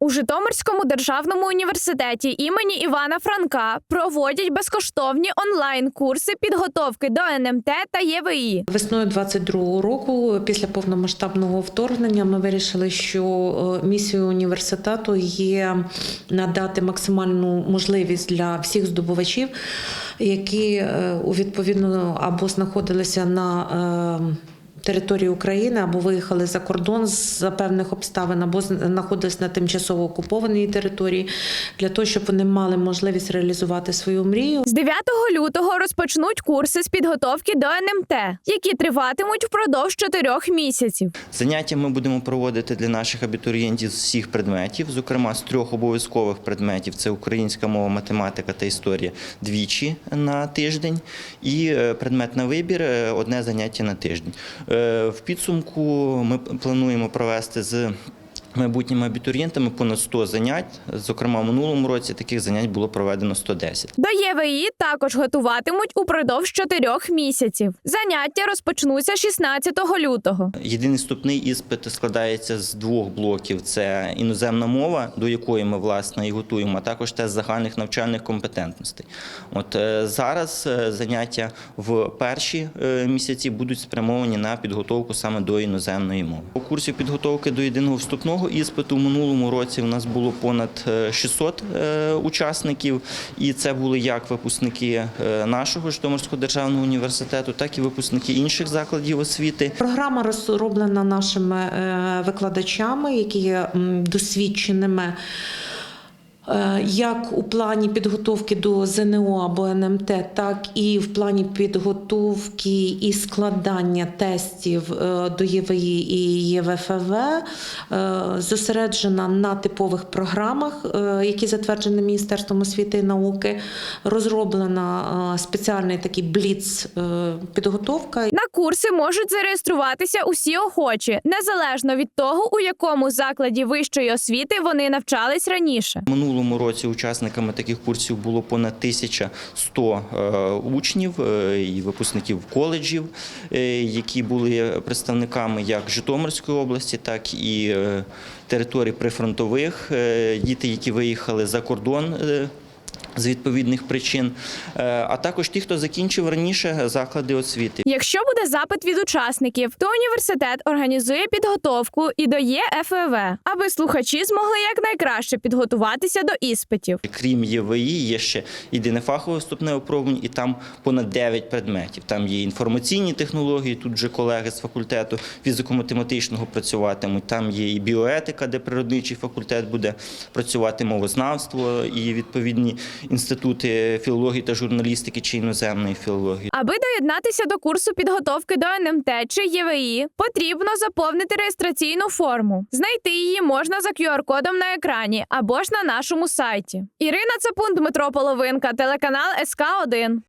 У Житомирському державному університеті імені Івана Франка проводять безкоштовні онлайн-курси підготовки до НМТ та ЄВІ. Весною 22-го року, після повномасштабного вторгнення, ми вирішили, що е, місією університету є надати максимальну можливість для всіх здобувачів, які е, у відповідно або знаходилися на е, Території України або виїхали за кордон за певних обставин, або знаходились на тимчасово окупованій території, для того, щоб вони мали можливість реалізувати свою мрію. З 9 лютого розпочнуть курси з підготовки до НМТ, які триватимуть впродовж чотирьох місяців. Заняття ми будемо проводити для наших абітурієнтів з всіх предметів, зокрема з трьох обов'язкових предметів: це українська мова, математика та історія двічі на тиждень, і е, предмет на вибір е, одне заняття на тиждень. Е, В підсумку ми плануємо провести з майбутніми абітурієнтами понад 100 занять. Зокрема, в минулому році таких занять було проведено 110. До ЄВІ також готуватимуть упродовж чотирьох місяців. Заняття розпочнуться 16 лютого. Єдиний вступний іспит складається з двох блоків: це іноземна мова, до якої ми власне і готуємо, а також тест загальних навчальних компетентностей. От е, зараз е, заняття в перші е, місяці будуть спрямовані на підготовку саме до іноземної мови. У курсі підготовки до єдиного вступного іспиту в минулому році у нас було понад е, 600 е, учасників, і це були як випускники е, нашого Житомирського державного університету, так і випускники інших закладів освіти. Програма розроблена нашими е, викладачами, які є досвідченими. Е, Як у плані підготовки до ЗНО або НМТ, так і в плані підготовки і складання тестів е, до ЄВІ і ЄВФВ, е, зосереджена на типових програмах, які затверджені Міністерством освіти і науки. Розроблена спеціальний такий бліц підготовка. Курси можуть зареєструватися усі охочі, незалежно від того, у якому закладі вищої освіти вони навчались раніше. Минулому році учасниками таких курсів було понад 1100 е, учнів е, і випускників коледжів, е, які були представниками як Житомирської області, так і територій прифронтових, діти, які виїхали за кордон. З відповідних причин, Е, а також ті, хто закінчив раніше заклади освіти. Якщо буде запит від учасників, то університет організує підготовку і до ЄФВ, аби слухачі змогли якнайкраще підготуватися до іспитів. Крім ЄВІ, є ще єдине фахове вступне випробування, і там понад 9 предметів. Там є інформаційні технології, тут вже колеги з факультету фізико-математичного працюватимуть. Там є і біоетика, де природничий факультет буде працювати мовознавство і відповідні інститути філології та журналістики чи іноземної філології. Аби доєднатися до курсу підготовки до НМТ чи ЄВІ, потрібно заповнити реєстраційну форму. Знайти її можна за QR-кодом на екрані або ж на нашому сайті. Ірина Цапун, Дмитро Половинка, телеканал СК 1